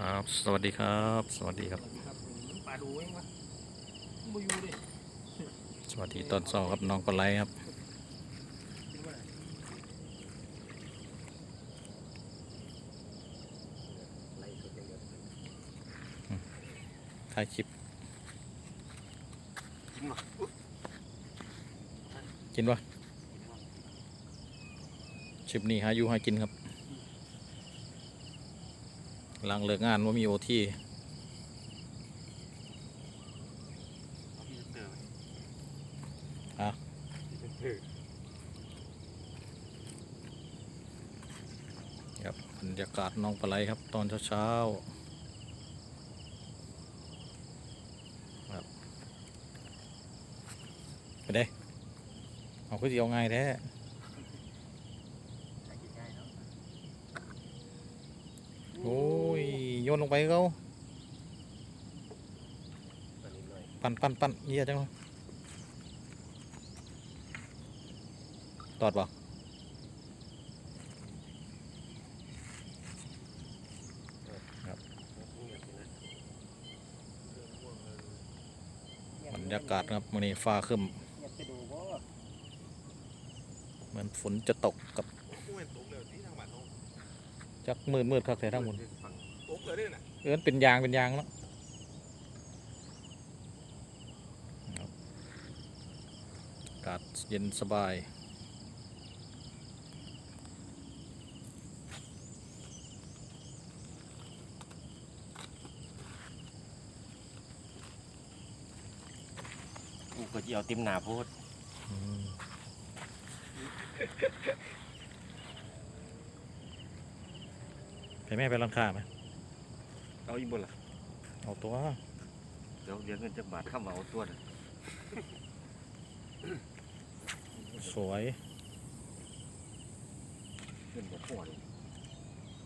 ครับ สวัสดีครับ สวัสดีครับครับปลาดูเองวะบ่อยู่ดิสวัสดีตอนเช้าครับน้องปลาไหลครับคิดว่าไล่สุดอย่างเดียวถ่ายคลิป กินวะอุ๊ยกินวะคลิปนี้หาอยู่หากินครับ หลังเลิกงานว่ามีโอทีเอาพี่เตอร์ไว้อะพี่เตอร์ครับบรรยากาศน้องปลาไหลครับ ตอนเช้าๆครับไปเด้เอาคือสิเอาง่ายแท้ ใช้กินง่ายเนาะ โอ้ยโยน ลงไปเขาปั่นปั่นปั่นเยี่ยจังเลยตอดบ่บรรยากาศครับมันนี้ฟ้าครึมอยากจะดูบ่เหมือนฝนจะตกกับจักมืดมืดครับแต่ทั้งหมด กเลยด้วยนะเอิ้นเป็นยางเป็นยางแล้วครับอากาศเย็นสบาย กูก็จะเอาติมหนาโพดอืมไปแม่ไปร้านค้าไหม เอาอีกบนล่ะเอาตัวเดี๋ยวเดี๋ยวเงินจากบาทเข้ามาเอาตัวน่ะสวยเงินหมดหัวเลย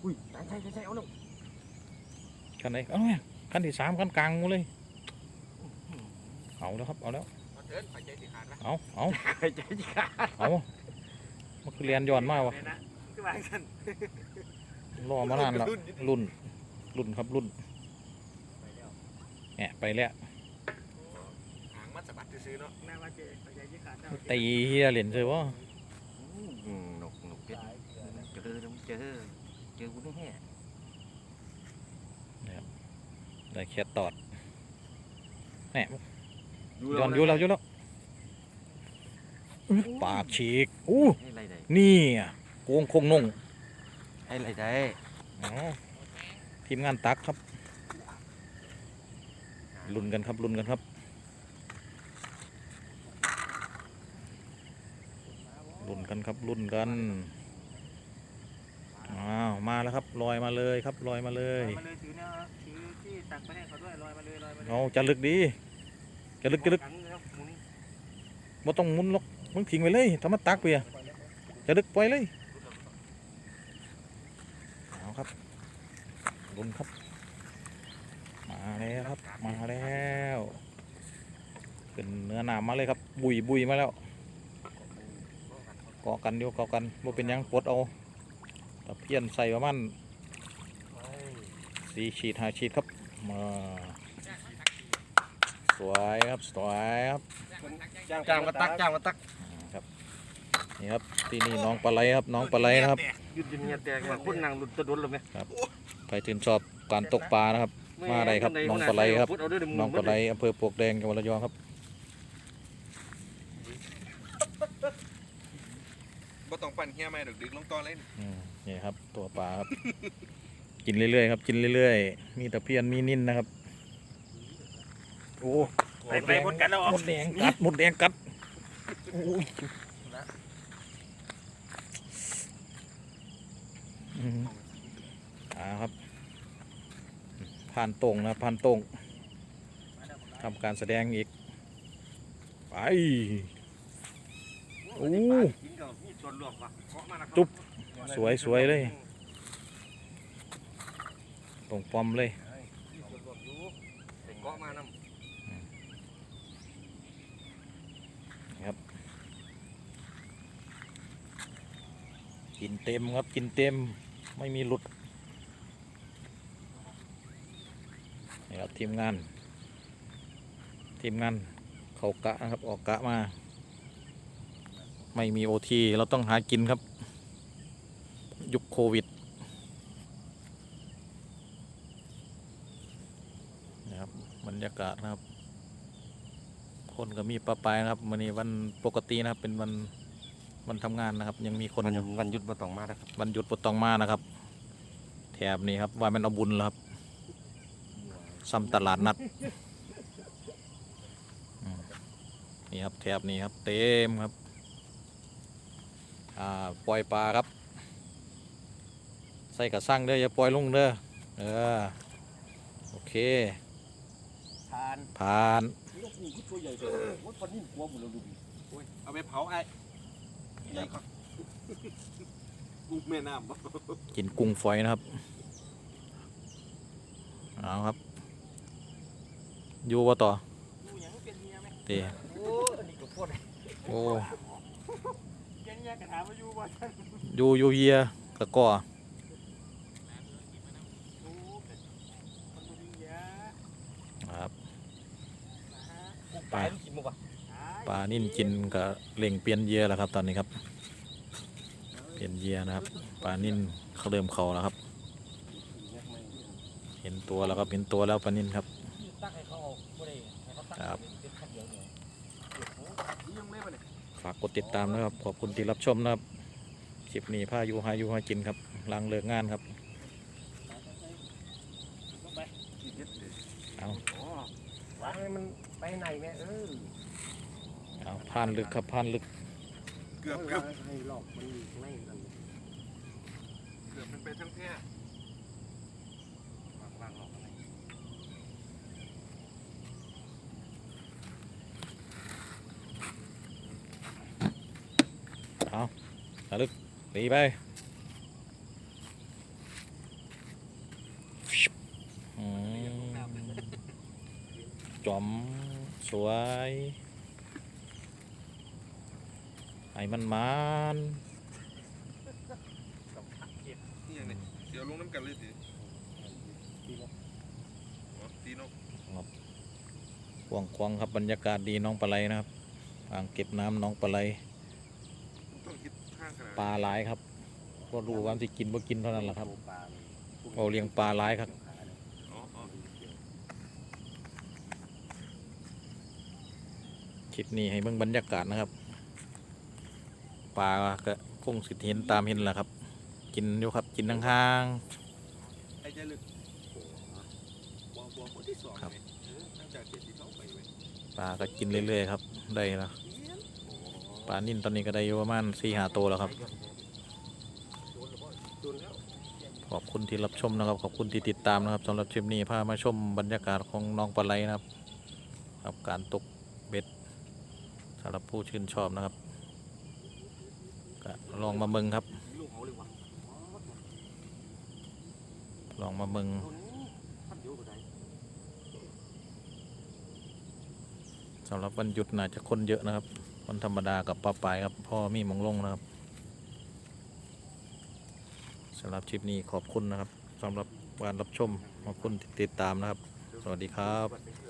อุ้ยใช่ใช่ใช่เอาแล้วคันไหนเอาเนี่ยคันที่สามคันกลางหมดเลยเอาแล้วครับเอาแล้วมาเถินไปใจสิขาดนะเอาเอาใครใจขาดเอามันคือเรียนย้อนมากวะเลยนะคือว่ากันรอมานานแล้วรุ่น รุ่นครับรุ่นไปแล้วแหะไปแล้วหางมัดสะบัดซื้อๆเนาะแม่ว่าเจ๊ไปใจที่ขาดเจ้าตีเฮียเหรียญเจอวะอืมหนกหนกเพชรเจอแล้วเจอเจอกูไม่แห่ได้แค่ตอดแหะย้อนอยู่แล้วอยู่แล้วอื้อปากฉีกอู้ให้ไรได้นี่อะโกงคงนงให้ไรได้เอา ทีมงานตักครับลุ้นกันครับลุ้นกันครับลุ้นกันครับลุ้นกันอ้าวมาแล้วครับลอยมาเลยครับลอยมาเลลอยยมาเลยถือเนี่ยถือที่ตักไปให้เขาด้วยลอยมาเลยลอยมาเลยเอาจะลึกดีจะลึกจะลึกนแล้วหมุนบ่ต้องหมุนหรอกมึงทิ้งไว้เลยถ้ามันตักไปอะจะลึกปล่อยเลยเอาครับ ลุ้นครับ มาแล้วครับ มาแล้วขึ้นเนื้อหนามมาเลยครับ บุยบุยมาแล้วเกาะกันอยู่เกาะกันบ่เป็นหยังปลดเอาตะเพียนใส่ประมาณสี่ขีดห้าขีดครับมาสวยครับสวยครับจ้างมาตักจ้างมาตักอ่าครับนี่ครับที่นี่น้องปลาไหลครับน้องปลาไหลนะครับหยุดยินเงียแตกว่าคุณนางหลุดตะดุนเลยไหมใคร ชื่นชอบการตกปลานะครับ มาได้ครับน้องปลาไหลครับเอาด้วยเดี๋ยวมึน้องปลาไหลอำเภอปลวกแดงจังหวัดระยองครับบ่ต้องปั่นเฮียไม่ดอกดึกลงตอนเลยอืมนี่ครับ ตัวปลาครับ กินเรื่อยๆครับ กินเรื่อยๆ มีตะเพียนมีนิ่นนะครับ โอ้ไปไปหมดกันแล้วเหรอหมดแดงกัดหมดแดงกัดโอ้ยอืมอ่าครับ ผ่านตรงนะผ่านตรงทำการแสดงอีก ไปโอ้จุ๊บสวยสวยเลย ตรงปอมเลยมีส่วนรวมอยู่ไปเกาะมานำกินเต็มครับกินเต็มไม่มีหลุด ครับทีมงาน ทีมงานเขากะนะครับออกกะมา ไม่มีโอทีเราต้องหากินครับ ยุคโควิดนะครับบรรยากาศนะครับ คนก็มีปะปายนะครับวันนี้วันปกตินะครับเป็นวันวันทำงานนะครับ ยังมีคนวันอยู่วันหยุดมาต้องมานะครับวันหยุดปดต้องมานะครับ แถบนี้ครับว่ามันเอาบุญแล้วครับ ซ้ำตลาดนัดอืมนี่ครับแถบนี้ครับเต็มครับอ่าปล่อยปลาครับ ใส่กระสังเด้ออย่าปล่อยลงเด้อเออโอเคทานผ่านลูกนี่ก็ตัวใหญ่เลยว่าปนิ่มกลัวหมดเลยดูดิโอ้ยเอาไปเผาไอ้ใหญ่ก่อนกุ้งแม่น้ำบ่กินกุ้งฝอยนะครับเอาครับ อยู่ว่าต่อเตะโอ้อันนี้ก็ปวดโอ้แกงแยกกระถามมาอยู่บ่ท่านอยู่อยู่เฮียกะก่อโอ้เป็นมันบ่ดียะครับปลากินมั้งวะปลานิ่นกินกับเล่งเปลี่ยนเหยอะแล้วครับ ตอนนี้ครับ เปลี่ยนเหยอะนะครับปลานิ่นเขาเริ่มเขาแล้วครับ เห็นตัวแล้วครับเห็นตัวแล้วปลานิ่นครับ ฝากกดติดตามนะครับ ขอบคุณที่รับชมนะครับคลิปนี้พายุหายุหากินครับหลังเลิกงานครับอีเด็ดเด็ดเอาอ๋อวางให้มันไปไหนแม่เออเอาผ่านลึกครับผ่านลึกเกือบเกือบให้หลอกมันอยู่ข้างในนั่นเกือบมันไปทั้งแพร่ วางวางหลอกข้างใน เอาผ่านลึกตีไปจอมสวย ไอ้มันมันนี่ยังไงเดี๋ยวลงน้ำกันเลยสิดีนาะอ๋อตีนกกวางควางๆครับบรรยากาศดีน้องปลาไหลนะครับ อ่างเก็บน้ำน้องปลาไหล ต้องคิดข้างขนาด ปลาหลายครับก็รู้ว่าสิกินบ่กินเท่านั้นแหละครับปลาเอาเลี้ยงปลาหลายครับอ๋ออ๋อคลิปนี้ให้เบิ่งบรรยากาศนะครับปลาก็คงสิเห็นตามเห็นแหละครับ กินอยู่ครับกินห่างไอ้เจลึกบัวบัวคนที่สองครับไงเออตั้งแต่เจ็ดที่เขาไปเว้ยๆปลาก็กินเรื่อยๆครับได้แล้ว ปลานิ่นตอนนี้ก็ได้อยู่ประมาณสี่หาตัวแล้วครับ ขอบคุณที่รับชมนะครับ ขอบคุณที่ติดตามนะครับสำหรับคลิปนี้พามาชมบรรยากาศของน้องปลาไหลนะครับครับการตกเบ็ดสำหรับผู้ชื่นชอบนะครับก็ลองมาเมืงครับ ลองมาเมืงสำหรับวันหยุดน่าจะคนเยอะนะครับ คนธรรมดากับป้าปายครับ พ่อมีมองลงนะครับสำหรับคลิปนี้ขอบคุณนะครับสำหรับการรับชมขอบคุณติดตามนะครับ สวัสดีครับ